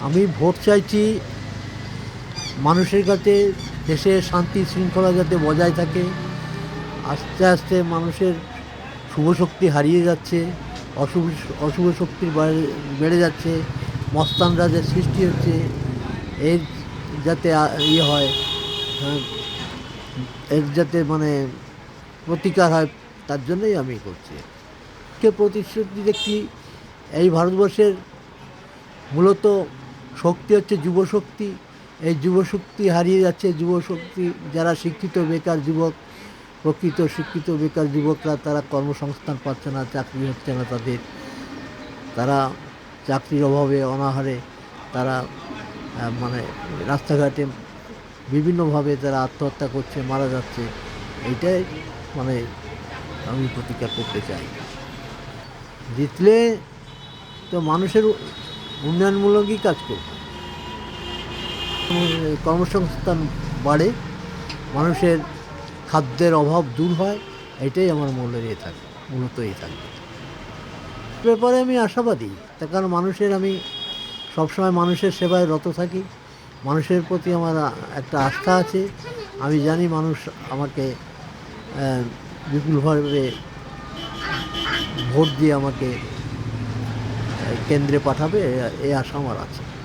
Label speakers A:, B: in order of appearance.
A: আমি ভোট চাইছি মানুষের কাছে দেশের শান্তি শৃঙ্খলা যাতে বজায় থাকে। আস্তে আস্তে মানুষের শুভ শক্তি হারিয়ে যাচ্ছে অশুভ অশুভ শক্তির বেড়ে যাচ্ছে মস্তান রাজের সৃষ্টি হচ্ছে এর যাতে ইয়ে হয় হ্যাঁ, এর যাতে মানে প্রতিকার হয় তার জন্যই আমি করছি। কে প্রতিশ্রুতি দেখছি এই ভারতবর্ষের মূলত শক্তি হচ্ছে যুবশক্তি। এই যুবশক্তি হারিয়ে যাচ্ছে যুবশক্তি, যারা শিক্ষিত বেকার যুবক, প্রকৃত শিক্ষিত বেকার যুবকরা, তারা কর্মসংস্থান পাচ্ছে না, চাকরি হচ্ছে না তাদের। তারা চাকরির অভাবে, অনাহারে, তারা মানে রাস্তাঘাটে বিভিন্নভাবে তারা আত্মহত্যা করছে, মারা যাচ্ছে। এইটাই মানে আমি প্রতিকার করতে চাই। জিতলে তো মানুষের উন্নয়নমূলকই কাজ করব। কর্মসংস্থান বাড়ে, মানুষের খাদ্যের অভাব দূর হয়, এটাই আমার মূল্যের ইয়ে থাকে, মূলত এই থাকবে ব্যাপারে আমি আশাবাদী, তার কারণ মানুষের আমি সবসময় মানুষের সেবায় রত থাকি, মানুষের প্রতি আমার একটা আস্থা আছে, আমি জানি মানুষ আমাকে বিপুলভাবে ভোট দিয়ে আমাকে কেন্দ্রে পাঠাবে এ- আশা আমার আছে।